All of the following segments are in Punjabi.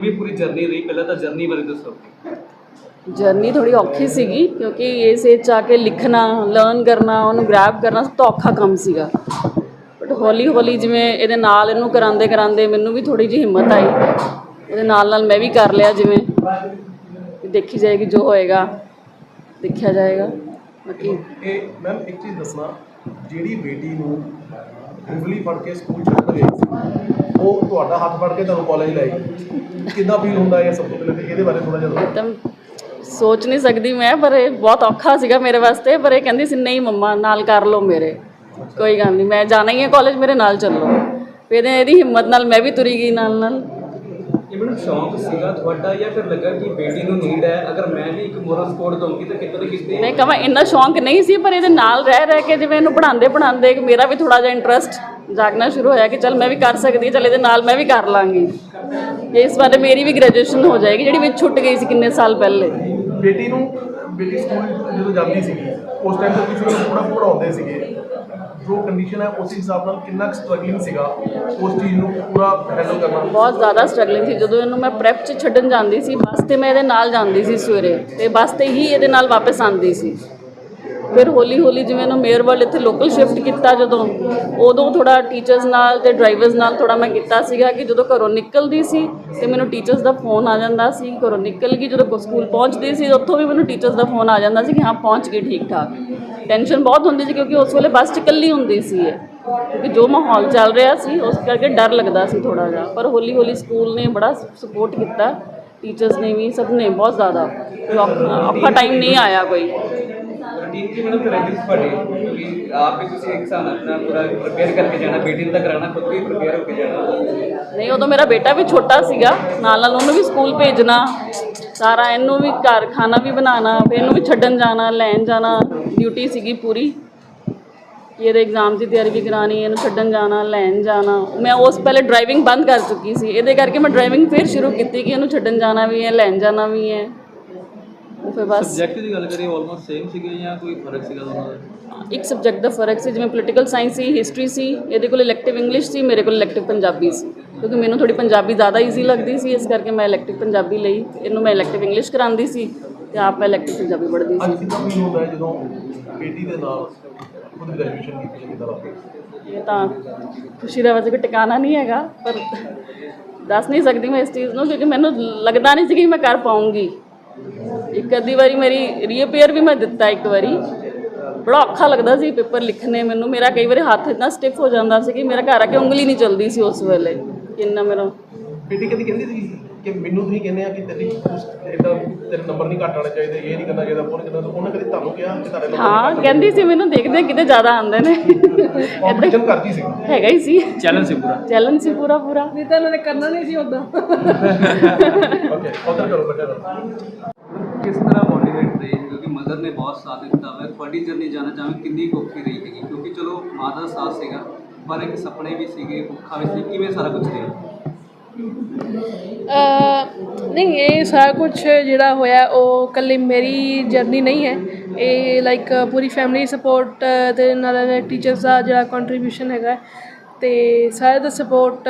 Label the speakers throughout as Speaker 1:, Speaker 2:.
Speaker 1: ਵੀ ਪੂਰੀ ਜਰਨੀ ਰਹੀ ਪਹਿਲਾਂ ਤਾਂ ਜਰਨੀ ਬਾਰੇ ਦੱਸੋ।
Speaker 2: ਜਰਨੀ ਥੋੜੀ ਔਖੀ ਸੀਗੀ ਕਿਉਂਕਿ ਇਸ ਏਜ 'ਚ ਆ ਕੇ ਲਿਖਣਾ ਲਰਨ ਕਰਨਾ ਉਹਨੂੰ ਗ੍ਰੈਬ ਕਰਨਾ ਸਭ ਤੋਂ ਔਖਾ ਕੰਮ ਸੀਗਾ। ਬਟ ਹੌਲੀ ਹੌਲੀ ਜਿਵੇਂ ਇਹਦੇ ਨਾਲ ਇਹਨੂੰ ਕਰਾਉਂਦੇ ਕਰਾਉਂਦੇ ਮੈਨੂੰ ਵੀ ਥੋੜੀ ਜਿਹੀ ਹਿੰਮਤ ਆਈ। ਉਹਦੇ ਨਾਲ ਨਾਲ ਮੈਂ ਵੀ ਕਰ ਲਿਆ ਜਿਵੇਂ ਦੇਖੀ ਜਾਏਗੀ ਜੋ ਹੋਏਗਾ ਦੇਖਿਆ ਜਾਏਗਾ। ਬਾਕੀ
Speaker 3: ਇਹ ਮੈਮ ਇੱਕ ਚੀਜ਼ ਦੱਸਣਾ ਜਿਹੜੀ ਬੇਟੀ ਨੂੰ ਉਂਗਲੀ ਫੜ ਕੇ ਸਕੂਲ ਛੱਡ ਗਈ ਸੀ ਉਹ ਤੁਹਾਡਾ ਹੱਥ ਫੜ ਕੇ ਤੁਹਾਨੂੰ ਕਾਲਜ ਲੈ ਗਈ। ਕਿੰਨਾ ਫੀਲ ਹੁੰਦਾ ਹੈ ਸਭ ਤੋਂ ਪਹਿਲੇ ਤੇ ਇਹਦੇ ਬਾਰੇ ਥੋੜਾ ਜਿਹਾ ਦੱਸੋ।
Speaker 2: ਤਾਂ ਸੋਚ ਨਹੀਂ ਸਕਦੀ ਮੈਂ ਪਰ ਇਹ ਬਹੁਤ ਔਖਾ ਸੀਗਾ ਮੇਰੇ ਵਾਸਤੇ ਪਰ ਇਹ ਕਹਿੰਦੀ ਸੀ ਨਹੀਂ ਮੰਮਾ ਨਾਲ ਕਰ ਲਓ ਮੇਰੇ। ਕੋਈ ਗੱਲ ਨਹੀਂ ਮੈਂ ਜਾਣਾ ਹੀ ਹੈ ਕਾਲਜ ਮੇਰੇ ਨਾਲ ਚੱਲੋ। ਫਿਰ ਇਹਦੀ ਹਿੰਮਤ ਨਾਲ ਮੈਂ ਵੀ ਤੁਰੀ ਗਈ ਨਾਲ ਨਾਲ।
Speaker 1: ਇਹ ਮੈਨੂੰ ਸ਼ੌਂਕ ਸੀਗਾ ਤੁਹਾਡਾ ਜਾਂ ਫਿਰ ਲੱਗਾ ਕਿ ਬੇਟੀ ਨੂੰ ਨੀਡ ਹੈ? ਅਗਰ ਮੈਂ ਵੀ ਇੱਕ ਮੋਰਲ ਸਪੋਰਟ ਦਊਂਗੀ ਤਾਂ ਕਿਤੇ ਨਾ ਕਿਤੇ
Speaker 2: ਮੈਂ ਕਹਾਂ ਇੰਨਾ ਸ਼ੌਂਕ ਨਹੀਂ ਸੀ ਪਰ ਇਹਦੇ ਨਾਲ ਰਹਿ ਰਹਿ ਕੇ ਜਿਵੇਂ ਇਹਨੂੰ ਪੜ੍ਹਾਉਂਦੇ ਪੜ੍ਹਾਉਂਦੇ ਮੇਰਾ ਵੀ ਥੋੜਾ ਜਿਹਾ ਇੰਟਰਸਟ ਜਾਗਣਾ ਸ਼ੁਰੂ ਹੋਇਆ ਕਿ ਚਲ ਮੈਂ ਵੀ ਕਰ ਸਕਦੀ ਹਾਂ ਚਲ ਇਹਦੇ ਨਾਲ ਮੈਂ ਵੀ ਕਰ ਲਾਂਗੀ। ਇਸ ਬਾਰੇ ਮੇਰੀ ਵੀ ਗ੍ਰੈਜੂਏਸ਼ਨ ਹੋ ਜਾਏਗੀ ਜਿਹੜੀ ਵਿੱਚ ਛੁੱਟ ਗਈ ਸੀ ਕਿੰਨੇ ਸਾਲ ਪਹਿਲੇ।
Speaker 3: ਬੇਟੀ ਨੂੰ ਬੇਟੀ ਸਕੂਲ ਜਦੋਂ ਜਾਂਦੀ ਸੀਗੀ ਉਸ ਟਾਈਮ ਤੇ ਤੁਸੀਂ ਉਹਨੂੰ ਪੂਰਾ ਪੜਾਉਂਦੇ ਸੀਗੇ। ਜੋ ਕੰਡੀਸ਼ਨ ਹੈ ਉਸ ਹਿਸਾਬ ਨਾਲ ਕਿੰਨਾ ਸਟਰਗਲਿੰਗ ਸੀਗਾ ਉਸ ਚੀਜ਼ ਨੂੰ ਪੂਰਾ ਹੈਂਡਲ ਕਰਨਾ।
Speaker 2: ਬਹੁਤ ਜ਼ਿਆਦਾ ਸਟਰਗਲਿੰਗ ਸੀ। ਜਦੋਂ ਇਹਨੂੰ ਮੈਂ ਪ੍ਰੈਪ 'ਚ ਛੱਡਣ ਜਾਂਦੀ ਸੀ ਬੱਸ ਤੇ ਮੈਂ ਇਹਦੇ ਨਾਲ ਜਾਂਦੀ ਸੀ ਸਵੇਰੇ ਤੇ ਬੱਸ ਤੇ ਹੀ ਇਹਦੇ ਨਾਲ ਵਾਪਸ ਆਉਂਦੀ ਸੀ। ਫਿਰ ਹੌਲੀ ਹੌਲੀ ਜਿਵੇਂ ਇਹਨੂੰ ਮੇਅਰ ਵਰਲਡ ਇੱਥੇ ਲੋਕਲ ਸ਼ਿਫਟ ਕੀਤਾ ਜਦੋਂ, ਉਦੋਂ ਥੋੜਾ ਟੀਚਰਸ ਨਾਲ ਤੇ ਡਰਾਈਵਰਸ ਨਾਲ ਥੋੜਾ ਮੈਂ ਕੀਤਾ ਸੀਗਾ ਕਿ ਜਦੋਂ ਘਰੋਂ ਨਿਕਲਦੀ ਸੀ ਤੇ ਮੈਨੂੰ ਟੀਚਰਸ ਦਾ ਫੋਨ ਆ ਜਾਂਦਾ ਸੀ, ਘਰੋਂ ਨਿਕਲ ਗਈ ਜਦੋਂ ਸਕੂਲ ਪਹੁੰਚਦੀ ਸੀ ਉੱਥੋਂ ਵੀ ਮੈਨੂੰ ਟੀਚਰਸ ਦਾ ਫੋਨ ਆ ਜਾਂਦਾ ਸੀ ਕਿ ਹਾਂ ਪਹੁੰਚ ਗਏ ਠੀਕ ਠਾਕ। ਟੈਨਸ਼ਨ ਬਹੁਤ ਹੁੰਦੀ ਸੀ ਕਿਉਂਕਿ ਉਸ ਵੇਲੇ ਬੱਸ 'ਚ ਇਕੱਲੀ ਹੁੰਦੀ ਸੀ ਇਹ। ਕਿਉਂਕਿ ਜੋ ਮਾਹੌਲ ਚੱਲ ਰਿਹਾ ਸੀ ਉਸ ਕਰਕੇ ਡਰ ਲੱਗਦਾ ਸੀ ਥੋੜਾ ਜਿਹਾ, ਪਰ ਹੌਲੀ ਹੌਲੀ ਸਕੂਲ ਨੇ ਬੜਾ ਸਪੋਰਟ ਕੀਤਾ ਟੀਚਰਸ ਨੇ ਵੀ, ਸਭ ਨੇ ਬਹੁਤ ਜ਼ਿਆਦਾ। ਕੋਈ ਔਖਾ ਟਾਈਮ ਨਹੀਂ ਆਇਆ ਕੋਈ।
Speaker 1: ਰੂਟੀਨ ਕੀ ਮੈਨੂੰ ਪ੍ਰੈਕਟਿਸ ਤੁਹਾਡੀ, ਕਿਉਂਕਿ ਆਪ ਵੀ ਤੁਸੀਂ ਇੱਕ ਸਾਲ ਆਪਣਾ ਪੂਰਾ ਪ੍ਰਪੇਅਰ ਕਰਕੇ ਜਾਣਾ, ਬੇਟੀ ਨੂੰ ਤਾਂ ਕਰਾਉਣਾ, ਖੁਦ ਵੀ ਪ੍ਰਪੇਅਰ ਹੋ ਕੇ ਜਾਣਾ।
Speaker 2: ਨਹੀਂ, ਉਦੋਂ ਮੇਰਾ ਬੇਟਾ ਵੀ ਛੋਟਾ ਸੀਗਾ, ਨਾਲ ਨਾਲ ਉਹਨੂੰ ਵੀ ਸਕੂਲ ਭੇਜਣਾ, ਸਾਰਾ ਇਹਨੂੰ ਵੀ ਘਰ ਖਾਣਾ ਵੀ ਬਣਾਉਣਾ, ਫਿਰ ਇਹਨੂੰ ਵੀ ਛੱਡਣ ਜਾਣਾ, ਲੈਣ ਜਾਣਾ ਡਿਊਟੀ ਸੀਗੀ ਪੂਰੀ। ਕਿ ਇਹਦੇ ਐਗਜ਼ਾਮ ਦੀ ਤਿਆਰੀ ਵੀ ਕਰਾਣੀ ਇਹਨੂੰ ਛੱਡਣ ਜਾਣਾ, ਲੈਣ ਜਾਣਾ। ਮੈਂ ਉਸ ਪਹਿਲੇ ਡਰਾਈਵਿੰਗ ਬੰਦ ਕਰ ਚੁੱਕੀ ਸੀ, ਇਹਦੇ ਕਰਕੇ ਮੈਂ ਡਰਾਈਵਿੰਗ ਫਿਰ ਸ਼ੁਰੂ ਕੀਤੀ ਕਿ ਇਹਨੂੰ ਛੱਡਣ ਜਾਣਾ ਵੀ ਹੈ, ਲੈਣ ਜਾਣਾ ਵੀ ਹੈ। ਉਹ ਫਿਰ ਬਸ
Speaker 1: ਸਬਜੈਕਟ ਦੀ ਗੱਲ ਕਰੀਏ ਆਲਮੋਸਟ ਸੇਮ ਸੀਗੇ ਜਾਂ ਕੋਈ ਫ਼ਰਕ ਸੀਗਾ ਦੋਨਾਂ ਦਾ?
Speaker 2: ਇੱਕ ਸਬਜੈਕਟ ਦਾ ਫ਼ਰਕ ਸੀ ਜਿਵੇਂ ਪੋਲੀਟੀਕਲ ਸਾਇੰਸ ਸੀ ਹਿਸਟਰੀ ਸੀ ਇਹਦੇ ਕੋਲ ਇਲੈਕਟਿਵ ਇੰਗਲਿਸ਼ ਸੀ ਮੇਰੇ ਕੋਲ ਇਲੈਕਟਿਵ ਪੰਜਾਬੀ ਸੀ। ਕਿਉਂਕਿ ਮੈਨੂੰ ਥੋੜੀ ਪੰਜਾਬੀ ਜ਼ਿਆਦਾ ਈਜ਼ੀ ਲੱਗਦੀ ਸੀ ਇਸ ਕਰਕੇ ਮੈਂ ਇਲੈਕਟਿਵ ਪੰਜਾਬੀ ਲਈ ਇਹਨੂੰ ਮੈਂ ਇਲੈਕਟਿਵ ਇੰਗਲਿਸ਼ ਕਰਾਉਂਦੀ ਸੀ ਤੇ ਆਪ ਮੈਂ ਇਲੈਕਟਿਵ ਪੰਜਾਬੀ ਪੜ੍ਹਦੀ ਸੀ।
Speaker 3: ਅੱਜ ਕਿੰਨਾ ਫੀਲ ਹੁੰਦਾ ਜਦੋਂ ਬੇਟੀ ਦੇ ਨਾਲ ਖੁਦ ਗ੍ਰੈਜੂਏਸ਼ਨ ਕੀਤੀ ਕਿਦਾਂ ਲੱਗਦਾ
Speaker 2: ਇਹ ਤਾਂ ਖੁਸ਼ੀ ਦਾ ਵੈਸੇ ਕੋਈ ਟਿਕਾਣਾ ਨਹੀਂ ਹੈਗਾ ਪਰ ਦੱਸ ਨਹੀਂ ਸਕਦੀ ਮੈਂ ਇਸ ਚੀਜ਼ ਨੂੰ ਕਿਉਂਕਿ ਮੈਨੂੰ ਲੱਗਦਾ ਨਹੀਂ ਸੀ ਕਿ ਮੈਂ ਕਰ ਪਾਉਂਗੀ। ਇੱਕ ਅੱਧੀ ਵਾਰੀ ਮੇਰੀ ਰੀਅਪੇਅਰ ਵੀ ਮੈਂ ਦਿੱਤਾ ਇੱਕ ਵਾਰੀ। ਬੜਾ ਔਖਾ ਲੱਗਦਾ ਸੀ ਪੇਪਰ ਲਿਖਣੇ ਮੈਨੂੰ। ਮੇਰਾ ਕਈ ਵਾਰੀ ਹੱਥ ਇतना ਸਟਿਫ ਹੋ ਜਾਂਦਾ ਸੀ ਕਿ ਮੇਰਾ ਘਰ ਆ ਕੇ ਉਂਗਲੀ ਨਹੀਂ ਚੱਲਦੀ ਸੀ ਉਸ ਵੇਲੇ। ਕਿੰਨਾ ਮੇਰਾ
Speaker 3: ਬੇਟੀ ਕਦੀ ਕਹਿੰਦੀ ਸੀ ਕਿ ਮੈਨੂੰ ਤੁਸੀਂ ਕਹਿੰਦੇ ਆ ਕਿ ਤੇਰੀ ਇਦਾਂ ਤੇਰੇ ਨੰਬਰ ਨਹੀਂ ਘੱਟ ਆਉਣੇ ਚਾਹੀਦੇ ਇਹ ਨਹੀਂ ਕਰਨਾ ਚਾਹੀਦਾ ਉਹ ਨਹੀਂ ਕਰਨਾ ਉਹਨੇ ਕਦੀ ਤੁਹਾਨੂੰ ਕਿਹਾ ਕਿ ਤੁਹਾਡੇ ਨੰਬਰ
Speaker 2: ਹਾਂ ਕਹਿੰਦੀ ਸੀ ਮੈਨੂੰ ਦੇਖਦੇ ਕਿਤੇ ਜ਼ਿਆਦਾ ਆਉਂਦੇ ਨੇ।
Speaker 3: ਕੰਪੀਟੀਸ਼ਨ ਕਰਦੀ ਸੀ।
Speaker 2: ਹੈਗਾ ਹੀ ਸੀ।
Speaker 1: ਚੈਲੰਜ ਸੀ ਪੂਰਾ।
Speaker 2: ਚੈਲੰਜ ਸੀ ਪੂਰਾ ਪੂਰਾ।
Speaker 4: ਨਹੀਂ ਤਾਂ ਇਹਨਾਂ ਨੇ ਕਰਨਾ ਨਹੀਂ ਸੀ ਉਦਾਂ।
Speaker 3: ਓਕੇ ਉਧਰ ਕਰੋ ਬੱਚਾ ਕਰੋ।
Speaker 1: ਕਿਸ ਤਰ੍ਹਾਂ ਮੋਟੀਵੇਟ ਰਹੇ? ਕਿਉਂਕਿ ਮਦਰ ਨੇ ਬਹੁਤ ਸਾਥ ਦਿੱਤਾ ਹੈ ਤੁਹਾਡੀ ਜਰਨੀ ਜਾਣਾ ਚਾਹਾਂ ਕਿੰਨੀ ਔਖੀ ਰਹੀ ਹੈਗੀ ਕਿਉਂਕਿ ਚਲੋ ਮਾਂ ਦਾ ਸਾਥ ਸੀਗਾ, ਪਰ ਇੱਕ ਸੁਪਨੇ ਵੀ ਸੀਗੇ, ਔਖਾ ਵੀ ਸੀ। ਕਿਵੇਂ ਸਾਰਾ ਕੁਝ ਰਿਹਾ?
Speaker 4: ਨਹੀਂ, ਇਹ ਸਾਰਾ ਕੁਝ ਜਿਹੜਾ ਹੋਇਆ, ਉਹ ਕੱਲੀ ਮੇਰੀ ਜਰਨੀ ਨਹੀਂ ਹੈ। ਇਹ ਲਾਈਕ ਪੂਰੀ ਫੈਮਿਲੀ ਸਪੋਰਟ ਤੇ ਨਾਲ ਟੀਚਰਸ ਦਾ ਜਿਹੜਾ ਕੰਟਰੀਬਿਊਸ਼ਨ ਹੈਗਾ, ਤੇ ਸਾਰੇ ਦਾ ਸਪੋਰਟ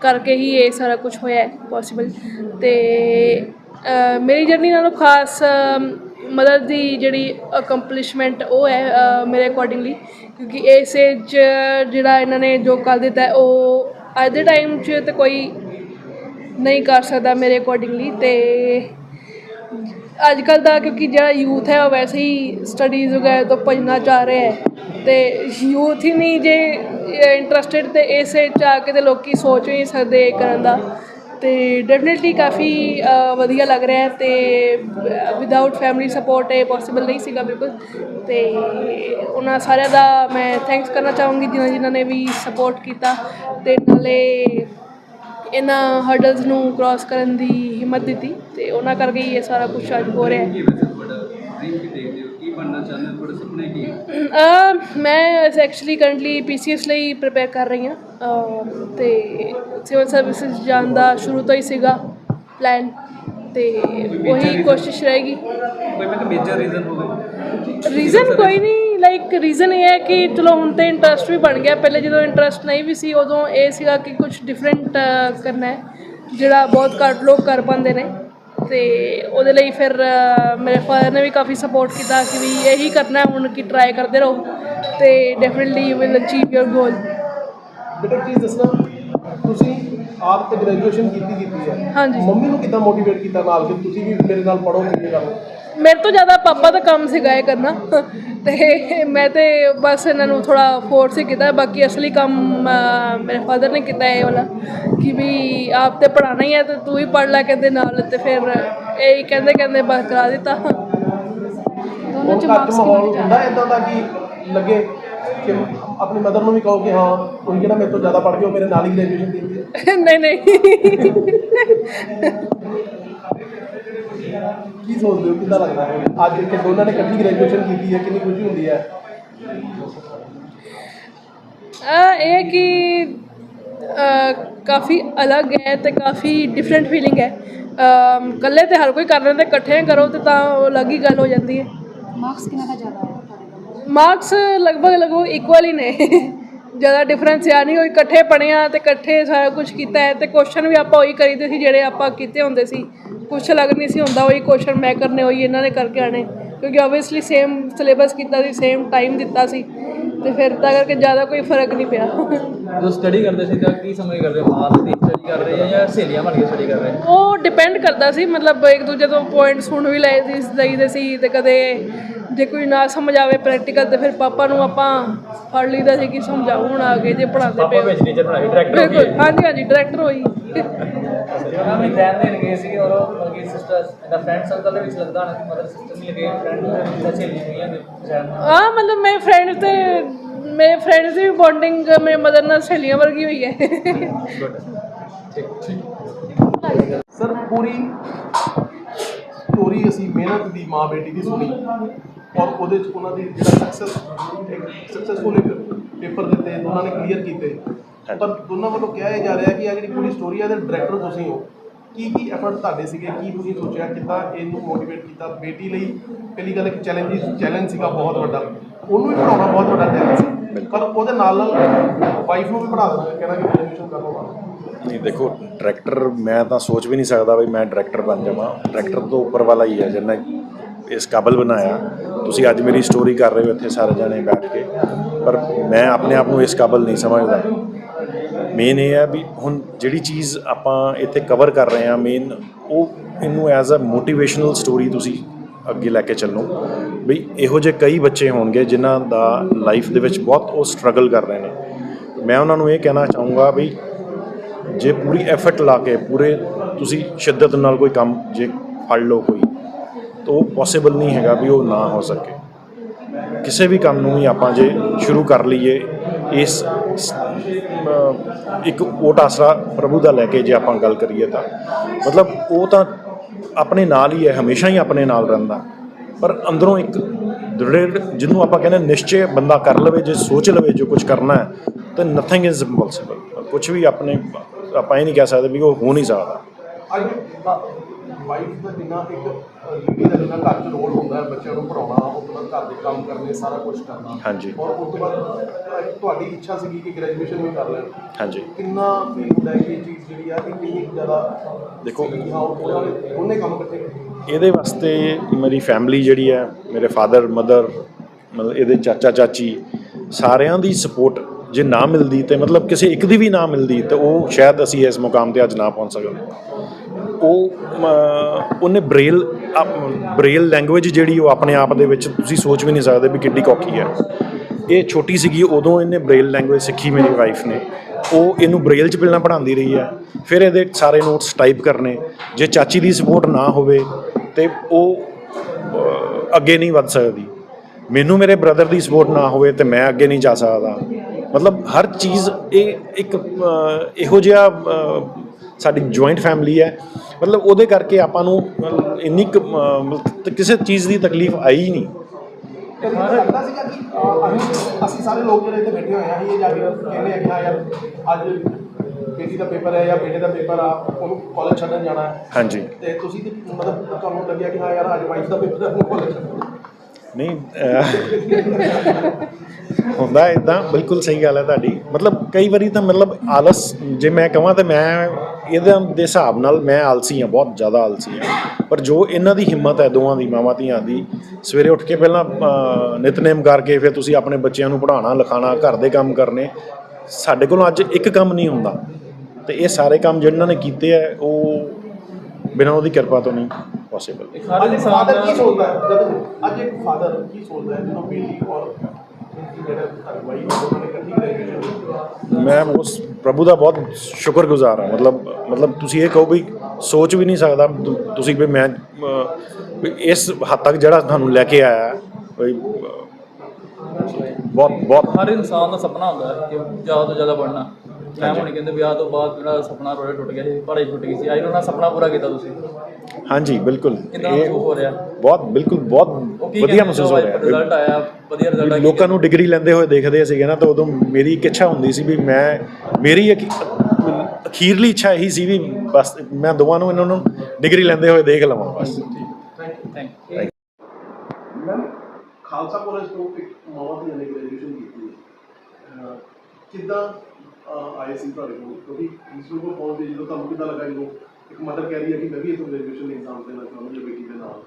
Speaker 4: ਕਰਕੇ ਹੀ ਇਹ ਸਾਰਾ ਕੁਝ ਹੋਇਆ ਪੋਸੀਬਲ ਤੇ ਮੇਰੀ ਜਰਨੀ ਨਾਲੋਂ ਖਾਸ ਮਦਰ ਦੀ ਜਿਹੜੀ ਅਕੰਪਲਿਸ਼ਮੈਂਟ ਉਹ ਹੈ ਮੇਰੇ ਅਕੋਰਡਿੰਗਲੀ ਕਿਉਂਕਿ ਇਸ ਏਜ ਜਿਹੜਾ ਇਹਨਾਂ ਨੇ ਜੋ ਕਰ ਦਿੱਤਾ, ਉਹ ਅੱਜ ਦੇ ਟਾਈਮ 'ਚ ਤਾਂ ਕੋਈ ਨਹੀਂ ਕਰ ਸਕਦਾ ਮੇਰੇ ਅਕੋਰਡਿੰਗਲੀ ਤੇ ਅੱਜ ਕੱਲ ਦਾ ਕਿਉਂਕਿ ਜਿਹੜਾ ਯੂਥ ਹੈ, ਉਹ ਵੈਸੇ ਹੀ ਸਟੱਡੀਜ਼ ਵਗੈਰਾ ਤੋਂ ਭੱਜਣਾ ਚਾਹ ਰਿਹਾ ਹੈ ਤੇ ਯੂਥ ਹੀ ਨਹੀਂ ਜੇ ਇੰਟਰਸਟਿਡ ਤੇ ਇਸ ਏਜ 'ਚ ਆ ਕੇ ਤੇ ਲੋਕੀ ਸੋਚ ਵੀ ਨਹੀਂ ਸਕਦੇ ਇਹ ਕਰਨ ਦਾ। ਤੇ ਡੈਫੀਨਿਟਲੀ ਕਾਫੀ ਵਧੀਆ ਲੱਗ ਰਿਹਾ ਹੈ ਤੇ ਵਿਦਆਊਟ ਫੈਮਿਲੀ ਸਪੋਰਟ ਇਹ ਪੋਸੀਬਲ ਨਹੀਂ ਸੀਗਾ ਬਿਲਕੁਲ। ਤੇ ਉਹਨਾਂ ਸਾਰਿਆਂ ਦਾ ਮੈਂ ਥੈਂਕਸ ਕਰਨਾ ਚਾਹੂੰਗੀ ਜਿਨ੍ਹਾਂ ਜਿਨ੍ਹਾਂ ਨੇ ਵੀ ਸਪੋਰਟ ਕੀਤਾ ਤੇ ਨਾਲੇ ਇਹਨਾਂ ਹਰਡਲਸ ਨੂੰ ਕ੍ਰਾਸ ਕਰਨ ਦੀ ਹਿੰਮਤ ਦਿੱਤੀ ਤੇ ਉਹਨਾਂ ਕਰਕੇ ਹੀ ਇਹ ਸਾਰਾ ਕੁਝ ਅੱਜ ਹੋ ਰਿਹਾ ਹੈ।
Speaker 1: ਬਣਨਾ ਚਾਹੁੰਦੇ ਹੋ? ਤੁਹਾਡੇ ਸੁਪਨੇ ਕੀ ਹੈ
Speaker 4: ਅਹ ਮੈਂ ਐਕਚੁਅਲੀ ਕਰੰਟਲੀ ਪੀਸੀਐਸ ਲਈ ਪ੍ਰਿਪੇਅਰ ਕਰ ਰਹੀ ਹਾਂ। ਅਹ ਤੇ ਸਿਵਲ ਸਰਵਿਸਿਜ਼ ਜਾਣ ਦਾ ਸ਼ੁਰੂ ਤੋਂ ਹੀ ਸੀਗਾ ਪਲਾਨ ਤੇ ਉਹੀ ਕੋਸ਼ਿਸ਼ ਰਹੇਗੀ।
Speaker 1: ਕੋਈ ਮੈਂ ਕਿ ਮੇਜਰ ਰੀਜ਼ਨ ਹੋਵੇ?
Speaker 4: ਰੀਜ਼ਨ ਕੋਈ ਨਹੀਂ ਲਾਈਕ ਰੀਜ਼ਨ ਇਹ ਹੈ ਕਿ ਚਲੋ ਹੁਣ ਤੇ ਇੰਟਰਸਟ ਵੀ ਬਣ ਗਿਆ। ਪਹਿਲੇ ਜਦੋਂ ਇੰਟਰਸਟ ਨਹੀਂ ਵੀ ਸੀ ਉਦੋਂ ਇਹ ਸੀਗਾ ਕਿ ਕੁਝ ਡਿਫਰੈਂਟ ਕਰਨਾ ਹੈ ਜਿਹੜਾ ਬਹੁਤ ਘੱਟ ਲੋਕ ਕਰ ਪਾਉਂਦੇ ਨੇ। ਤੇ ਉਹਦੇ ਲਈ ਫਿਰ ਮੇਰੇ ਫਾਦਰ ਨੇ ਵੀ ਕਾਫੀ ਸਪੋਰਟ ਕੀਤਾ ਕਿ ਵੀ ਇਹੀ ਕਰਨਾ ਹੁਣ ਕਿ ਟਰਾਈ ਕਰਦੇ ਰਹੋ। ਤੇ definitely you will achieve your goal
Speaker 3: ਬੇਟਾ ਇੱਕ ਚੀਜ਼ ਦੱਸਣਾ, ਤੁਸੀਂ ਆਪ ਤੇ ਗ੍ਰੈਜੂਏਸ਼ਨ ਕੀਤੀ ਕੀਤੀ ਹੈ।
Speaker 4: ਹਾਂਜੀ।
Speaker 3: ਮੰਮੀ ਨੂੰ ਕਿੱਦਾਂ ਮੋਟੀਵੇਟ ਕੀਤਾ ਨਾਲ? ਕਿ ਤੁਸੀਂ ਵੀ ਮੇਰੇ ਨਾਲ ਪੜੋ ਇਹ ਕਰੋ
Speaker 4: ਮੇਰੇ ਤੋਂ ਜ਼ਿਆਦਾ ਪਾਪਾ ਦਾ ਕੰਮ ਸੀਗਾ ਇਹ ਕਰਨਾ। ਤੇ ਮੈਂ ਤੇ ਬਸ ਇਹਨਾਂ ਨੂੰ ਥੋੜਾ ਫੋਰਸ ਹੀ ਕੀਤਾ। ਬਾਕੀ ਅਸਲੀ ਕੰਮ ਮੇਰੇ ਫਾਦਰ ਨੇ ਕੀਤਾ ਇਹ ਵਾਲਾ ਕਿ ਵੀ ਆਪ ਤੇ ਪੜਾਣਾ ਹੀ ਹੈ ਤੇ ਤੂੰ ਹੀ ਪੜ ਲੈ ਕਹਿੰਦੇ ਨਾਲ ਤੇ ਫਿਰ ਇਹ ਕਹਿੰਦੇ ਕਹਿੰਦੇ ਬਸ ਕਰਾ ਦਿੱਤਾ।
Speaker 3: ਘਰ 'ਚ ਮਾਹੌਲ ਹੁੰਦਾ ਇਦਾਂ ਦਾ ਕਿ ਲੱਗੇ। ਕਿ ਆਪਣੀ ਮਦਰ ਨੂੰ ਵੀ ਕਹੋ ਕਿ ਹਾਂ ਤੁਸੀਂ ਜਿਹੜਾ ਮੇਰੇ ਤੋਂ ਜ਼ਿਆਦਾ ਪੜ੍ਹ ਗਏ ਹੋ ਮੇਰੇ ਨਾਲ ਹੀ ਗ੍ਰੈਜੂਏਸ਼ਨ ਕੀਤੀ ਹੈ।
Speaker 4: ਨਹੀਂ ਨਹੀਂ।
Speaker 3: ਕੀ ਸੋਚਦੇ ਹੋ? ਕਿੱਦਾਂ ਲੱਗਦਾ ਹੈ? ਅੱਜ ਕਿ ਦੋਨਾਂ ਨੇ ਇਕੱਠੀ ਗ੍ਰੈਜੂਏਸ਼ਨ ਕੀਤੀ ਹੈ ਕਿੰਨੀ ਖੁਸ਼ੀ ਹੁੰਦੀ ਹੈ?
Speaker 4: ਆ ਇਹ ਕਿ ਕਾਫੀ ਅਲੱਗ ਹੈ ਤੇ ਕਾਫੀ ਡਿਫਰੈਂਟ ਫੀਲਿੰਗ ਹੈ। ਅਮ, ਇਕੱਲੇ ਤੇ ਹਰ ਕੋਈ ਕਰ ਲੈਂਦਾ ਇਕੱਠੇ ਕਰੋ ਤੇ ਤਾਂ ਉਹ ਅਲੱਗ ਹੀ ਗੱਲ ਹੋ ਜਾਂਦੀ ਹੈ।
Speaker 5: ਮਾਰਕਸ ਕਿੰਨਾ ਦਾ ਜ਼ਿਆਦਾ ਆਇਆ
Speaker 4: ਮਾਰਕਸ ਲਗਭਗ ਲਗਭਗ ਇਕੁਅਲ ਹੀ ਨੇ। ਜ਼ਿਆਦਾ ਡਿਫਰੈਂਸ ਆ ਨਹੀਂ ਕੋਈ ਇਕੱਠੇ ਪੜ੍ਹੇ ਆ ਤੇ ਇਕੱਠੇ ਸਾਰਾ ਕੁਝ ਕੀਤਾ ਹੈ ਤੇ ਕੁਐਸਚਨ ਵੀ ਆਪਾਂ ਉਹੀ ਕਰੀਦੇ ਸੀ ਜਿਹੜੇ ਆਪਾਂ ਕੀਤੇ ਹੁੰਦੇ ਸੀ। ਕੁਝ ਅਲੱਗ ਨਹੀਂ ਸੀ ਹੁੰਦਾ ਉਹੀ ਕੁਐਸਚਨ ਮੈਂ ਕਰਨੇ ਉਹੀ ਇਹਨਾਂ ਨੇ ਕਰਕੇ ਆਣੇ ਕਿਉਂਕਿ ਆਬਵੀਅਸਲੀ ਸੇਮ ਸਿਲੇਬਸ ਕੀਤਾ ਸੀ ਸੇਮ ਟਾਈਮ ਦਿੱਤਾ ਸੀ ਤੇ ਫਿਰ ਤਾਂ ਕਰਕੇ ਜ਼ਿਆਦਾ ਕੋਈ ਫ਼ਰਕ ਨਹੀਂ ਪਿਆ।
Speaker 6: ਜਦੋਂ ਸਟੱਡੀ ਕਰਦੇ ਸੀ ਤਾਂ ਕੀ ਸਮਝ ਕਰਦੇ ਮਾਸ ਦੀ ਸਟੱਡੀ ਕਰ ਰਹੇ ਆ ਜਾਂ ਸਹੇਲੀਆਂ ਬਣ ਕੇ ਸਟੱਡੀ ਕਰ ਰਹੇ?
Speaker 4: ਉਹ ਡਿਪੈਂਡ ਕਰਦਾ ਸੀ ਮਤਲਬ ਇੱਕ ਦੂਜੇ ਤੋਂ ਪੁਆਇੰਟ ਸੁਣ ਵੀ ਲਏ ਸੀ ਦਈਦੇ ਸੀ ਤੇ ਕਦੇ ਜੇ ਕੋਈ ਨਾ ਸਮਝ ਆਵੇ ਪ੍ਰੈਕਟੀਕਲ ਤੇ ਫਿਰ ਪਾਪਾ ਨੂੰ ਆਪਾਂ ਫੜ ਲਈਦਾ ਸੀ ਕਿ ਸਮਝਾਓ ਹੁਣ ਆ ਕੇ ਜੇ ਪੜਾਉਂਦੇ
Speaker 6: ਪਾਪਾ
Speaker 4: ਪਏ ਹੋ।
Speaker 6: ਵਿੱਚ ਟੀਚਰ ਬਣਾਏ ਡਾਇਰੈਕਟਰ
Speaker 4: ਬਿਲਕੁਲ ਹਾਂਜੀ ਹਾਂਜੀ ਡਾਇਰੈਕਟਰ ਹੋਈ।
Speaker 6: ਉਹਨਾਂ ਨੂੰ ਐਗਜ਼ਾਮ ਦੇਣ ਗਏ ਸੀ ਔਰ ਉਹ ਮਤਲਬ ਕਿ ਸਿਸਟਰ ਦਾ ਫਰੈਂਡ ਸਰਕਲ ਦੇ ਵਿੱਚ ਲੱਗਦਾ ਹੋਣਾ ਕਿ ਮਦਰ ਸਿਸਟਰ ਨਹੀਂ ਲੱਗੇ ਫਰੈਂਡ ਦੇ ਸਹੇਲੀਆਂ ਹੋਈਆਂ ਨੇ ਸ਼ਾਇਦ
Speaker 4: ਹਾਂ ਮਤਲਬ ਮੇਰੇ ਫਰੈਂਡ ਤੇ ਮੇਰੇ ਫਰੈਂਡਸ ਦੀ ਬੌਂਡਿੰਗ ਮੇਰੇ ਮਦਰ ਨਾਲ ਸਹੇਲੀਆਂ ਵਰਗੀ ਹੋਈ ਹੈ।
Speaker 6: ਗੁੱਡ ਠੀਕ ਠੀਕ।
Speaker 3: ਸਰ ਪੂਰੀ ਸਟੋਰੀ ਅਸੀਂ ਮਿਹਨਤ ਦੀ ਮਾਂ ਬੇਟੀ ਦੀ ਸੁਣੀ। ਔਰ ਉਹਦੇ ਚ ਉਹਨਾਂ ਦੀ ਜਿਹੜਾ ਸਕਸੈਸ ਸਕਸੈਸਫੁਲ ਇੱਕ ਪੇਪਰ ਦਿੱਤੇ ਦੋਨਾਂ ਨੇ ਕਲੀਅਰ ਕੀਤੇ। ਪਰ ਦੋਨਾਂ ਵੱਲੋਂ ਕਿਹਾ ਇਹ ਜਾ ਰਿਹਾ ਕਿ ਆ ਜਿਹੜੀ ਪੂਰੀ ਸਟੋਰੀ ਆ ਦੇ ਡਾਇਰੈਕਟਰ ਤੁਸੀਂ ਹੋ। ਕੀ ਕੀ ਐਫਰਟ ਤੁਹਾਡੇ ਸੀਗੇ? ਕੀ ਤੁਸੀਂ ਸੋਚਿਆ? ਕਿੱਦਾਂ ਇਹਨੂੰ ਮੋਟੀਵੇਟ ਕੀਤਾ? ਬੇਟੀ ਲਈ ਪਹਿਲੀ ਗੱਲ ਇੱਕ ਚੈਲੰਜ ਚੈਲੰਜ ਸੀਗਾ ਬਹੁਤ ਵੱਡਾ। ਉਹਨੂੰ ਵੀ ਪੜਾਉਣਾ ਬਹੁਤ ਵੱਡਾ ਚੈਲੰਜ ਸੀ। ਪਰ ਉਹਦੇ ਨਾਲ ਨਾਲ ਵਾਈਫ ਨੂੰ ਵੀ ਪੜਾ ਦਿੰਦਾ ਕਹਿੰਦਾ ਕਿ ਗ੍ਰੈਜੂਏਸ਼ਨ ਕਰ ਲਓ
Speaker 7: ਨਹੀਂ ਦੇਖੋ ਡਾਇਰੈਕਟਰ ਮੈਂ ਤਾਂ ਸੋਚ ਵੀ ਨਹੀਂ ਸਕਦਾ ਵੀ ਮੈਂ ਡਾਇਰੈਕਟਰ ਬਣ ਜਾਵਾਂ। ਡਾਇਰੈਕਟਰ ਤੋਂ ਉੱਪਰ ਵਾਲਾ ਹੀ ਹੈ ਜਿਹਨੇ ਇਸ ਕਾਬਲ ਬਣਾਇਆ। ਤੁਸੀਂ ਅੱਜ ਮੇਰੀ ਸਟੋਰੀ ਕਰ ਰਹੇ ਹੋ ਇੱਥੇ ਸਾਰੇ ਜਣੇ ਬੈਠ ਕੇ, ਪਰ ਮੈਂ ਆਪਣੇ ਆਪ ਨੂੰ ਇਸ ਕਾਬਲ ਨਹੀਂ ਸਮਝਦਾ। ਮੇਨ ਇਹ ਹੈ ਵੀ ਹੁਣ ਜਿਹੜੀ ਚੀਜ਼ ਆਪਾਂ ਇੱਥੇ ਕਵਰ ਕਰ ਰਹੇ ਹਾਂ ਮੇਨ ਉਹ ਇਹਨੂੰ ਐਜ਼ ਅ ਮੋਟੀਵੇਸ਼ਨਲ ਸਟੋਰੀ ਤੁਸੀਂ ਅੱਗੇ ਲੈ ਕੇ ਚੱਲੋ। ਵੀ ਇਹੋ ਜਿਹੇ ਕਈ ਬੱਚੇ ਹੋਣਗੇ ਜਿਨ੍ਹਾਂ ਦਾ ਲਾਈਫ ਦੇ ਵਿੱਚ ਬਹੁਤ ਉਹ ਸਟਰਗਲ ਕਰ ਰਹੇ ਨੇ। ਮੈਂ ਉਹਨਾਂ ਨੂੰ ਇਹ ਕਹਿਣਾ ਚਾਹੂੰਗਾ ਵੀ ਜੇ ਪੂਰੀ ਐਫਰਟ ਲਾ ਕੇ, ਪੂਰੇ ਤੁਸੀਂ ਸ਼ਿੱਦਤ ਨਾਲ ਕੋਈ ਕੰਮ ਜੇ ਫੜ ਲਓ ਕੋਈ ਤਾਂ ਉਹ ਪੋਸੀਬਲ ਨਹੀਂ ਹੈਗਾ ਵੀ ਉਹ ਨਾ ਹੋ ਸਕੇ। ਕਿਸੇ ਵੀ ਕੰਮ ਨੂੰ ਹੀ ਆਪਾਂ ਜੇ ਸ਼ੁਰੂ ਕਰ ਲਈਏ, ਇਸ ਇੱਕ ਓਟ ਆਸਰਾ ਪ੍ਰਭੂ ਦਾ ਲੈ ਕੇ ਜੇ ਆਪਾਂ ਗੱਲ ਕਰੀਏ ਤਾਂ। ਮਤਲਬ ਉਹ ਤਾਂ ਆਪਣੇ ਨਾਲ ਹੀ ਹੈ, ਹਮੇਸ਼ਾ ਹੀ ਆਪਣੇ ਨਾਲ ਰਹਿੰਦਾ। ਪਰ ਅੰਦਰੋਂ ਇੱਕ ਦ੍ਰਿੜ ਜਿਹਨੂੰ ਆਪਾਂ ਕਹਿੰਦੇ ਨਿਸ਼ਚੈ ਬੰਦਾ ਕਰ ਲਵੇ, ਜੇ ਸੋਚ ਲਵੇ ਜੋ ਕੁਝ ਕਰਨਾ ਹੈ, ਤਾਂ ਨਥਿੰਗ ਇਜ਼ ਇੰਪੋਸੀਬਲ ਕੁਝ ਵੀ ਆਪਣੇ, ਆਪਾਂ ਇਹ ਨਹੀਂ ਕਹਿ ਸਕਦੇ ਵੀ ਉਹ ਹੋ ਨਹੀਂ ਸਕਦਾ।
Speaker 3: ਵਾਈਫ ਦਾ ਜਿੰਨਾ ਇੱਕ ਲੇਡੀ ਦਾ ਜਿੰਨਾ ਘਰ 'ਚ ਰੋਲ ਹੁੰਦਾ ਹੈ ਬੱਚਿਆਂ ਨੂੰ ਪੜਾਉਣਾ ਉਸ ਤੋਂ ਬਾਅਦ ਘਰ ਦੇ ਕੰਮ ਕਰਨੇ ਸਾਰਾ ਕੁਝ ਕਰਨਾ।
Speaker 7: ਹਾਂਜੀ।
Speaker 3: ਔਰ ਉਸ ਤੋਂ ਬਾਅਦ ਤੁਹਾਡੀ ਇੱਛਾ ਸੀਗੀ ਕਿ ਗ੍ਰੈਜੂਏਸ਼ਨ ਵੀ ਕਰ ਲੈਣ।
Speaker 7: ਹਾਂਜੀ।
Speaker 3: ਕਿੰਨਾ ਫੀਲ ਹੁੰਦਾ ਹੈ ਕਿ ਇਹ ਚੀਜ਼ ਜਿਹੜੀ ਆ ਇਹ ਕਿੰਨੀ ਕੁ ਜ਼ਿਆਦਾ
Speaker 7: ਦੇਖੋ
Speaker 3: ਉਹਨਾਂ ਕੰਮ ਕੀਤੇ?
Speaker 7: ਇਹਦੇ ਵਾਸਤੇ ਮੇਰੀ ਫੈਮਿਲੀ ਜਿਹੜੀ ਹੈ ਮੇਰੇ ਫਾਦਰ ਮਦਰ ਮਤਲਬ ਇਹਦੇ ਚਾਚਾ ਚਾਚੀ ਸਾਰਿਆਂ ਦੀ ਸਪੋਰਟ ਜੇ ਨਾ ਮਿਲਦੀ ਤੇ ਮਤਲਬ ਕਿਸੇ ਇੱਕ ਦੀ ਵੀ ਨਾ ਮਿਲਦੀ ਤੇ ਉਹ ਸ਼ਾਇਦ ਅਸੀਂ ਇਸ ਮੁਕਾਮ ਤੇ ਅੱਜ ਨਾ ਪਹੁੰਚ ਸਕਦੇ ਉਹ ਉਹਨੇ ਬ੍ਰੇਲ ਬ੍ਰੇਲ ਲੈਂਗੁਏਜ ਜਿਹੜੀ ਉਹ ਆਪਣੇ ਆਪ ਦੇ ਵਿੱਚ ਤੁਸੀਂ ਸੋਚ ਵੀ ਨਹੀਂ ਸਕਦੇ ਵੀ ਕਿੱਡੀ ਔਖੀ ਹੈ। ਇਹ ਛੋਟੀ ਸੀਗੀ, ਉਦੋਂ ਇਹਨੇ ਬ੍ਰੇਲ ਲੈਂਗੁਏਜ ਸਿੱਖੀ ਮੇਰੀ ਵਾਈਫ ਨੇ। ਉਹ ਇਹਨੂੰ ਬ੍ਰੇਲ 'ਚ ਪਹਿਲਾਂ ਪੜ੍ਹਾਉਂਦੀ ਰਹੀ ਹੈ। ਫਿਰ ਇਹਦੇ ਸਾਰੇ ਨੋਟਸ ਟਾਈਪ ਕਰਨੇ। ਜੇ ਚਾਚੀ ਦੀ ਸਪੋਰਟ ਨਾ ਹੋਵੇ ਤੇ ਉਹ ਅੱਗੇ ਨਹੀਂ ਵੱਧ ਸਕਦੀ। ਮੈਨੂੰ ਮੇਰੇ ਬ੍ਰਦਰ ਦੀ ਸਪੋਰਟ ਨਾ ਹੋਵੇ ਤੇ ਮੈਂ ਅੱਗੇ ਨਹੀਂ ਜਾ ਸਕਦਾ। ਮਤਲਬ ਹਰ ਚੀਜ਼ ਇਹ ਇੱਕ ਇਹੋ ਜਿਹਾ ਸਾਡੀ ਜੁਆਇੰਟ ਫੈਮਿਲੀ ਹੈ। ਮਤਲਬ ਉਹਦੇ ਕਰਕੇ ਆਪਾਂ ਨੂੰ ਇੰਨੀ ਕਿਸੇ ਚੀਜ਼ ਦੀ ਤਕਲੀਫ ਆਈ ਨਹੀਂ।
Speaker 3: ਅਸੀਂ ਅਸੀਂ ਸਾਰੇ ਲੋਕ ਜਿਹੜੇ ਇੱਥੇ ਬੈਠੇ ਹੋਏ ਆ ਅਸੀਂ ਇਹ ਜਾ ਕੇ ਕਹਿੰਦੇ ਆ ਕਿ ਹਾਂ ਯਾਰ ਅੱਜ ਬੇਟੀ ਦਾ ਪੇਪਰ ਹੈ ਜਾਂ ਬੇਟੇ ਦਾ ਪੇਪਰ ਆ ਉਹਨੂੰ ਕਾਲਜ ਛੱਡਣ ਜਾਣਾ ਹੈ।
Speaker 7: ਹਾਂਜੀ।
Speaker 3: ਤੇ ਤੁਸੀਂ ਤੇ ਮਤਲਬ ਤੁਹਾਨੂੰ ਲੱਗਿਆ ਕਿ ਹਾਂ ਯਾਰ ਅੱਜ ਵਾਈਫ ਦਾ ਪੇਪਰ ਹੈ ਉਹਨੂੰ ਕਾਲਜ ਛੱਡਣਾ
Speaker 7: ਨਹੀਂ ਹੁੰਦਾ ਇਦਾਂ ਬਿਲਕੁਲ ਸਹੀ ਗੱਲ ਹੈ ਤੁਹਾਡੀ। ਮਤਲਬ ਕਈ ਵਾਰੀ ਤਾਂ ਮਤਲਬ ਆਲਸ, ਜੇ ਮੈਂ ਕਹਾਂ ਤਾਂ ਮੈਂ ਇਹਦੇ ਦੇ ਹਿਸਾਬ ਨਾਲ ਮੈਂ ਆਲਸੀ ਹਾਂ, ਬਹੁਤ ਜ਼ਿਆਦਾ ਆਲਸੀ ਹਾਂ। ਪਰ ਜੋ ਇਹਨਾਂ ਦੀ ਹਿੰਮਤ ਹੈ, ਦੋਵਾਂ ਦੀ, ਮਾਵਾਂ ਧੀਆਂ ਦੀ, ਸਵੇਰੇ ਉੱਠ ਕੇ ਪਹਿਲਾਂ ਨਿਤਨੇਮ ਕਰਕੇ ਫਿਰ ਤੁਸੀਂ ਆਪਣੇ ਬੱਚਿਆਂ ਨੂੰ ਪੜ੍ਹਾਉਣਾ, ਲਿਖਾਉਣਾ, ਘਰ ਦੇ ਕੰਮ ਕਰਨੇ, ਸਾਡੇ ਕੋਲ ਅੱਜ ਇੱਕ ਕੰਮ ਨਹੀਂ ਹੁੰਦਾ। ਤੇ ਇਹ ਸਾਰੇ ਕੰਮ ਜਿਹਨਾਂ ਨੇ ਕੀਤੇ ਆ ਉਹ ਬਿਨਾਂ ਉਹਦੀ ਕਿਰਪਾ ਤੋਂ ਨਹੀਂ ਪੋਸੀਬਲ
Speaker 3: ਅੱਜ
Speaker 6: ਇਨਸਾਨ
Speaker 3: ਫਾਦਰ ਕੀ ਸੋਚਦਾ ਹੈ? ਜਦੋਂ ਅੱਜ ਇੱਕ ਫਾਦਰ ਕੀ ਸੋਚਦਾ ਹੈ? ਜਦੋਂ ਬੇਟੀ ਔਰ ਜਿਹੜਾ ਅਗਵਾਈ ਉਹਨਾਂ ਨੇ ਇਕੱਠੀ ਗ੍ਰੈਜੂਏਸ਼ਨ
Speaker 7: ਮੈਂ ਉਸ ਪ੍ਰਭੂ ਦਾ ਬਹੁਤ ਸ਼ੁਕਰਗੁਜ਼ਾਰ ਹਾਂ। ਮਤਲਬ ਮਤਲਬ ਤੁਸੀਂ ਇਹ ਕਹੋ ਵੀ ਸੋਚ ਵੀ ਨਹੀਂ ਸਕਦਾ। ਤੁ- ਤੁਸੀਂ ਵੀ ਮੈਂ ਵੀ ਇਸ ਹੱਦ ਤੱਕ ਜਿਹੜਾ ਤੁਹਾਨੂੰ ਲੈ ਕੇ ਆਇਆ ਕੋਈ ਬਹੁਤ ਬਹੁਤ
Speaker 6: ਹਰ ਇਨਸਾਨ ਦਾ ਸੁਪਨਾ ਹੁੰਦਾ ਹੈ ਕਿ ਜ਼ਿਆਦਾ ਤੋਂ ਜ਼ਿਆਦਾ ਪੜ੍ਹਨਾ ਮੈਂ ਹੁਣੇ ਕਹਿੰਦੇ ਵਿਆਹ ਤੋਂ ਬਾਅਦ ਜਿਹੜਾ ਸੁਪਨਾ ਰੋੜੇ ਟੁੱਟ ਗਿਆ ਸੀ ਪੜ੍ਹਾਈ ਛੁੱਟ ਗਈ ਸੀ। ਆਈ ਉਹਨਾਂ ਸੁਪਨਾ ਪੂਰਾ ਕੀਤਾ ਤੁਸੀਂ।
Speaker 7: ਹਾਂਜੀ ਬਿਲਕੁਲ।
Speaker 6: ਕਿੰਨਾ ਮਹਿਸੂਸ ਹੋ ਰਿਹਾ?
Speaker 7: ਬਹੁਤ ਬਿਲਕੁਲ ਬਹੁਤ ਵਧੀਆ ਮਹਿਸੂਸ ਹੋ ਰਿਹਾ।
Speaker 6: ਰਿਜ਼ਲਟ ਆਇਆ ਵਧੀਆ ਰਿਜ਼ਲਟ ਆਇਆ
Speaker 7: ਲੋਕਾਂ ਨੂੰ ਡਿਗਰੀ ਲੈਂਦੇ ਹੋਏ ਦੇਖਦੇ ਸੀਗੇ ਨਾ ਤਾਂ ਉਦੋਂ ਮੇਰੀ ਇੱਕ ਇੱਛਾ ਹੁੰਦੀ ਸੀ ਵੀ ਮੈਂ ਮੇਰੀ ਇੱਕ ਅਖੀਰਲੀ ਇੱਛਾ ਇਹੀ ਸੀ ਵੀ ਬਸ ਮੈਂ ਦੋਵਾਂ ਨੂੰ ਇਹਨਾਂ ਨੂੰ ਡਿਗਰੀ ਲੈਂਦੇ ਹੋਏ ਦੇਖ ਲਵਾਂ ਬਸ।
Speaker 6: Thank you
Speaker 3: ma'am Khalsa college ਤੋਂ ਇੱਕ ਮਾਵਾ ਦੀ ਨੇ ਗ੍ਰੈਜੂਏਸ਼ਨ ਕੀਤੀ ਹੈ। ਕਿੱਦਾਂ ਆਏ ਸੀ ਤੁਹਾਡੇ ਕੋਲ, ਕਿਉਂਕਿ ਇੰਸਟੀਚਿਊਟ ਕੋਲ ਪਹੁੰਚਦੇ ਜਦੋਂ ਤੁਹਾਨੂੰ ਕਿੱਦਾਂ ਲੱਗਾ ਜਦੋਂ ਇੱਕ ਮਦਰ ਕਹਿ ਰਹੀ ਹੈ ਕਿ ਮੈਂ ਵੀ ਇਥੋਂ ਗ੍ਰੈਜੂਏਸ਼ਨ ਦੇ ਐਗਜ਼ਾਮ ਦੇਣਾ ਚਾਹੁੰਦੀ ਹਾਂ ਬੇਟੀ ਦੇ ਨਾਲ?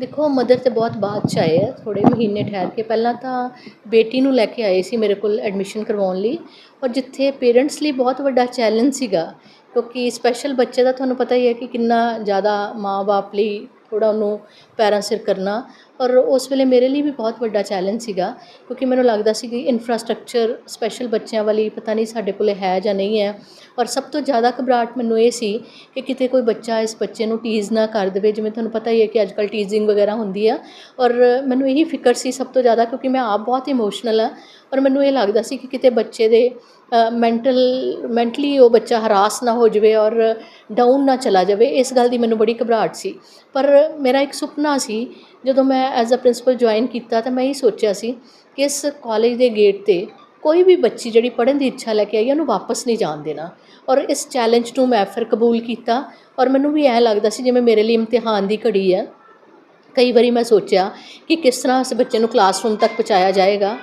Speaker 8: ਦੇਖੋ ਮਦਰ ਤੇ ਬਹੁਤ ਬਾਅਦ ਚ ਆਏ ਆ ਥੋੜੇ ਮਹੀਨੇ ਠਹਿਰ ਕੇ। ਪਹਿਲਾਂ ਤਾਂ ਬੇਟੀ ਨੂੰ ਲੈ ਕੇ ਆਏ ਸੀ ਮੇਰੇ ਕੋਲ ਐਡਮਿਸ਼ਨ ਕਰਵਾਉਣ ਲਈ। ਔਰ ਜਿੱਥੇ ਪੇਰੈਂਟਸ ਲਈ ਬਹੁਤ ਵੱਡਾ ਚੈਲੰਜ ਸੀਗਾ, ਕਿਉਂਕਿ ਸਪੈਸ਼ਲ ਬੱਚੇ ਦਾ ਤੁਹਾਨੂੰ ਪਤਾ ਹੀ ਹੈ ਕਿ ਕਿੰਨਾ ਜ਼ਿਆਦਾ ਮਾਂ-ਬਾਪ ਲਈ ਥੋੜਾ ਉਹਨੂੰ ਪੈਰਾਂ ਸਿਰ ਕਰਨਾ ਔਰ ਉਸ ਵੇਲੇ ਮੇਰੇ ਲਈ ਵੀ ਬਹੁਤ ਵੱਡਾ ਚੈਲੰਜ ਸੀਗਾ, ਕਿਉਂਕਿ ਮੈਨੂੰ ਲੱਗਦਾ ਸੀ ਕਿ ਇਨਫਰਾਸਟ੍ਰਕਚਰ ਸਪੈਸ਼ਲ ਬੱਚਿਆਂ ਵਾਲੀ ਪਤਾ ਨਹੀਂ ਸਾਡੇ ਕੋਲੇ ਹੈ ਜਾਂ ਨਹੀਂ ਹੈ। ਔਰ ਸਭ ਤੋਂ ਜ਼ਿਆਦਾ ਘਬਰਾਹਟ ਮੈਨੂੰ ਇਹ ਸੀ ਕਿ ਕਿਤੇ ਕੋਈ ਬੱਚਾ ਇਸ ਬੱਚੇ ਨੂੰ ਟੀਜ਼ ਨਾ ਕਰ ਦੇਵੇ, ਜਿਵੇਂ ਤੁਹਾਨੂੰ ਪਤਾ ਹੀ ਹੈ ਕਿ ਅੱਜ ਅੱਜਕੱਲ ਟੀਜ਼ਿੰਗ ਵਗੈਰਾ ਹੁੰਦੀ ਆ। ਔਰ ਮੈਨੂੰ ਇਹੀ ਫਿਕਰ ਸੀ ਸਭ ਤੋਂ ਜ਼ਿਆਦਾ, ਕਿਉਂਕਿ ਮੈਂ ਆਪ ਬਹੁਤ ਇਮੋਸ਼ਨਲ ਆ। ਪਰ ਮੈਨੂੰ ਇਹ ਲੱਗਦਾ ਸੀ ਕਿ ਕਿਤੇ ਬੱਚੇ ਦੇ ਮੈਂਟਲ ਮੈਂਟਲੀ ਉਹ ਬੱਚਾ ਹਰਾਸ ਨਾ ਹੋ ਜਾਵੇ ਔਰ ਡਾਊਨ ਨਾ ਚਲਾ ਜਾਵੇ, ਇਸ ਗੱਲ ਦੀ ਮੈਨੂੰ ਬੜੀ ਘਬਰਾਹਟ ਸੀ। ਪਰ ਮੇਰਾ ਇੱਕ ਸੁਪਨਾ ਸੀ, ਜਦੋਂ ਮੈਂ ਐਜ਼ ਅ ਪ੍ਰਿੰਸੀਪਲ ਜੁਆਇਨ ਕੀਤਾ ਤਾਂ ਮੈਂ ਇਹ ਸੋਚਿਆ ਸੀ ਕਿ ਇਸ ਕਾਲਜ ਦੇ ਗੇਟ ਤੇ ਕੋਈ ਵੀ ਬੱਚੀ ਜਿਹੜੀ ਪੜ੍ਹਨ ਦੀ ਇੱਛਾ ਲੈ ਕੇ ਆਈ ਉਹਨੂੰ ਵਾਪਸ ਨਹੀਂ ਜਾਣ ਦੇਣਾ। ਔਰ ਇਸ ਚੈਲੰਜ ਨੂੰ ਮੈਂ ਫਿਰ ਕਬੂਲ ਕੀਤਾ ਔਰ ਮੈਨੂੰ ਵੀ ਐਂ ਲੱਗਦਾ ਸੀ ਜਿਵੇਂ ਮੇਰੇ ਲਈ ਇਮਤਿਹਾਨ ਦੀ ਘੜੀ ਹੈ ਕਈ ਵਾਰੀ ਮੈਂ ਸੋਚਿਆ ਕਿ ਕਿਸ ਤਰ੍ਹਾਂ ਇਸ ਬੱਚੇ ਨੂੰ ਕਲਾਸਰੂਮ ਤੱਕ ਪਹੁੰਚਾਇਆ ਜਾਏਗਾ।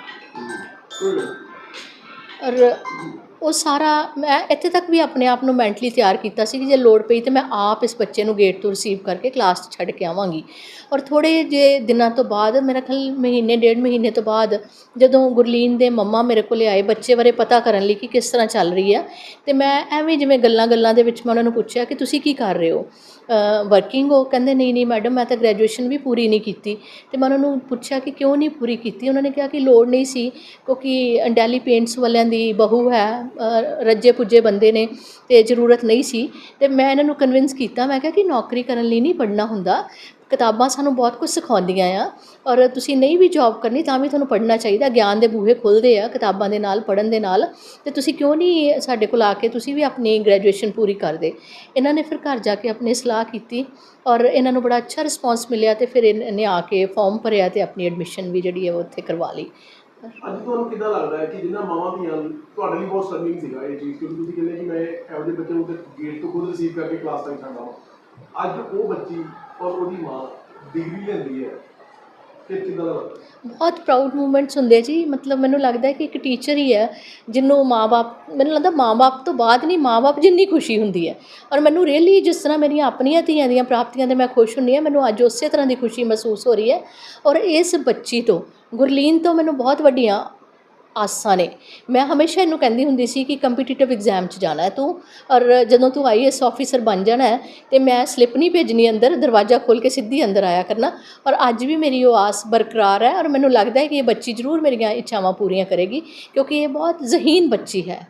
Speaker 8: ਔਰ ਉਹ ਸਾਰਾ, ਮੈਂ ਇੱਥੇ ਤੱਕ ਵੀ ਆਪਣੇ ਆਪ ਨੂੰ ਮੈਂਟਲੀ ਤਿਆਰ ਕੀਤਾ ਸੀ ਕਿ ਜੇ ਲੋੜ ਪਈ ਤੇ ਮੈਂ ਆਪ ਇਸ ਬੱਚੇ ਨੂੰ ਗੇਟ ਤੋਂ ਰਿਸੀਵ ਕਰਕੇ ਕਲਾਸ 'ਚ ਛੱਡ ਕੇ ਆਵਾਂਗੀ। ਔਰ ਥੋੜੇ ਜੇ ਦਿਨਾਂ ਤੋਂ ਬਾਅਦ, ਮੇਰਾ ਖਿਆਲ ਮਹੀਨੇ, ਡੇਢ ਮਹੀਨੇ ਤੋਂ ਬਾਅਦ ਜਦੋਂ ਗੁਰਲੀਨ ਦੇ ਮੰਮਾ ਮੇਰੇ ਕੋਲੇ ਆਏ ਬੱਚੇ ਬਾਰੇ ਪਤਾ ਕਰਨ ਲਈ ਕਿ ਕਿਸ ਤਰ੍ਹਾਂ ਚੱਲ ਰਹੀ ਆ, ਤੇ ਮੈਂ ਐਵੇਂ ਜਿਵੇਂ ਗੱਲਾਂ ਗੱਲਾਂ ਦੇ ਵਿੱਚ ਮੈਂ ਉਹਨਾਂ ਨੂੰ ਪੁੱਛਿਆ ਕਿ ਤੁਸੀਂ ਕੀ ਕਰ ਰਹੇ ਹੋ? ਵਰਕਿੰਗ ਹੋ ਕਹਿੰਦੇ, ਨਹੀਂ ਨਹੀਂ ਮੈਡਮ ਮੈਂ ਤਾਂ ਗ੍ਰੈਜੂਏਸ਼ਨ ਵੀ ਪੂਰੀ ਨਹੀਂ ਕੀਤੀ। ਅਤੇ ਮੈਂ ਉਹਨਾਂ ਨੂੰ ਪੁੱਛਿਆ ਕਿ ਕਿਉਂ ਨਹੀਂ ਪੂਰੀ ਕੀਤੀ? ਉਹਨਾਂ ਨੇ ਕਿਹਾ ਕਿ ਲੋੜ ਨਹੀਂ ਸੀ, ਕਿਉਂਕਿ ਅੰਡੈਲੀ ਪੇਂਟਸ ਵਾਲਿਆਂ ਦੀ ਬਹੂ ਹੈ ਰੱਜੇ ਪੁੱਜੇ ਬੰਦੇ ਨੇ ਅਤੇ ਜ਼ਰੂਰਤ ਨਹੀਂ ਸੀ। ਅਤੇ ਮੈਂ ਇਹਨਾਂ ਨੂੰ ਕਨਵਿੰਸ ਕੀਤਾ, ਮੈਂ ਕਿਹਾ ਕਿ ਨੌਕਰੀ ਕਰਨ ਲਈ ਨਹੀਂ ਪੜ੍ਹਨਾ ਹੁੰਦਾ। ਕਿਤਾਬਾਂ ਸਾਨੂੰ ਬਹੁਤ ਕੁਝ ਸਿਖਾਉਂਦੀਆਂ ਆ। ਔਰ ਤੁਸੀਂ ਨਹੀਂ ਵੀ ਜੌਬ ਕਰਨੀ ਤਾਂ ਵੀ ਤੁਹਾਨੂੰ ਪੜ੍ਹਨਾ ਚਾਹੀਦਾ। ਗਿਆਨ ਦੇ ਬੂਹੇ ਖੁੱਲ੍ਹਦੇ ਆ ਕਿਤਾਬਾਂ ਦੇ ਨਾਲ, ਪੜ੍ਹਨ ਦੇ ਨਾਲ। ਤੇ ਤੁਸੀਂ ਕਿਉਂ ਨਹੀਂ ਸਾਡੇ ਕੋਲ ਆ ਕੇ ਤੁਸੀਂ ਵੀ ਆਪਣੀ ਗ੍ਰੈਜੂਏਸ਼ਨ ਪੂਰੀ ਕਰਦੇ? ਇਹਨਾਂ ਨੇ ਫਿਰ ਘਰ ਜਾ ਕੇ ਆਪਣੀ ਸਲਾਹ ਕੀਤੀ ਔਰ ਇਹਨਾਂ ਨੂੰ ਬੜਾ ਅੱਛਾ ਰਿਸਪੌਂਸ ਮਿਲਿਆ ਤੇ ਫਿਰ ਇਹਨੇ ਆ ਕੇ ਫਾਰਮ ਭਰਿਆ ਤੇ ਆਪਣੀ ਐਡਮਿਸ਼ਨ ਵੀ ਜਿਹੜੀ ਹੈ ਉਹ ਉੱਥੇ ਕਰਵਾ ਲਈ।
Speaker 3: ਅੱਜ ਤੁਹਾਨੂੰ ਕਿੱਦਾਂ ਲੱਗਦਾ ਹੈ ਕਿ ਜਿੰਨਾ ਮਾਵਾਂ ਦੀਆਂ ਤੁਹਾਡੇ ਲਈ ਬਹੁਤ ਸਟਰਗਲਿੰਗ ਸੀਗਾ ਇਹ ਚੀਜ਼? ਕਿਉਂਕਿ ਤੁਸੀਂ ਕਹਿੰਦੇ ਕਿ ਮੈਂ ਇਹੋ ਜਿਹੇ ਬੱਚੇ ਨੂੰ ਤੇ ਗੇਟ ਤੋਂ ਖੁਦ ਰਿਸੀਵ ਕਰਕੇ ਕਲਾਸ ਤੱਕ ਜਾਂਦਾ ਹਾਂ ਅੱਜ ਉਹ ਬੱਚੀ ਔਰ ਉਹਦੀ ਮਾਂ ਡਿਗਰੀ ਲੈਂਦੀ ਹੈ। ਫਿਰ ਕਿੱਦਾਂ ਲੱਗਦਾ?
Speaker 8: ਬਹੁਤ ਪ੍ਰਾਊਡ ਮੂਮੈਂਟਸ ਹੁੰਦੇ ਜੀ। ਮਤਲਬ ਮੈਨੂੰ ਲੱਗਦਾ ਹੈ ਕਿ ਇੱਕ ਟੀਚਰ ਹੀ ਹੈ, ਜਿਹਨੂੰ ਮਾਪੇ ਮੈਨੂੰ ਲੱਗਦਾ ਮਾਪੇ ਤੋਂ ਬਾਅਦ ਨਹੀਂ ਮਾਪੇ ਜਿੰਨੀ ਖੁਸ਼ੀ ਹੁੰਦੀ ਹੈ। ਔਰ ਮੈਨੂੰ ਰੀਅਲੀ ਜਿਸ ਤਰ੍ਹਾਂ ਮੇਰੀਆਂ ਆਪਣੀਆਂ ਧੀਆਂ ਦੀਆਂ ਪ੍ਰਾਪਤੀਆਂ ਤੇ ਮੈਂ ਖੁਸ਼ ਹੁੰਦੀ ਹਾਂ, ਮੈਨੂੰ ਅੱਜ ਉਸੇ ਤਰ੍ਹਾਂ ਦੀ ਖੁਸ਼ੀ ਮਹਿਸੂਸ ਹੋ ਰਹੀ ਹੈ। ਔਰ ਇਸ ਬੱਚੀ ਤੋਂ, ਗੁਰਲੀਨ ਤੋਂ ਮੈਨੂੰ ਬਹੁਤ ਵੱਡੀਆਂ ਆਸਾਂ ਨੇ। ਮੈਂ ਹਮੇਸ਼ਾ ਇਹਨੂੰ ਕਹਿੰਦੀ ਹੁੰਦੀ ਸੀ ਕਿ ਕੰਪੀਟੀਟਿਵ ਐਗਜ਼ਾਮ 'ਚ ਜਾਣਾ ਹੈ ਤੂੰ। ਔਰ ਜਦੋਂ ਤੂੰ ਆਈਐਸ ਆਫੀਸਰ ਬਣ ਜਾਣਾ ਹੈ, ਤੇ ਮੈਂ ਸਲਿੱਪ ਨਹੀਂ ਭੇਜਣੀ ਅੰਦਰ, ਦਰਵਾਜ਼ਾ ਖੋਲ ਕੇ ਸਿੱਧੀ ਅੰਦਰ ਆਇਆ ਕਰਨਾ। ਔਰ ਅੱਜ ਵੀ ਮੇਰੀ ਉਹ ਆਸ ਬਰਕਰਾਰ ਹੈ ਔਰ ਮੈਨੂੰ ਲੱਗਦਾ ਹੈ ਕਿ ਇਹ ਬੱਚੀ ਜ਼ਰੂਰ ਮੇਰੀਆਂ ਇੱਛਾਵਾਂ ਪੂਰੀਆਂ ਕਰੇਗੀ, ਕਿਉਂਕਿ ਇਹ ਬਹੁਤ ਜ਼ਹੀਨ ਬੱਚੀ ਹੈ।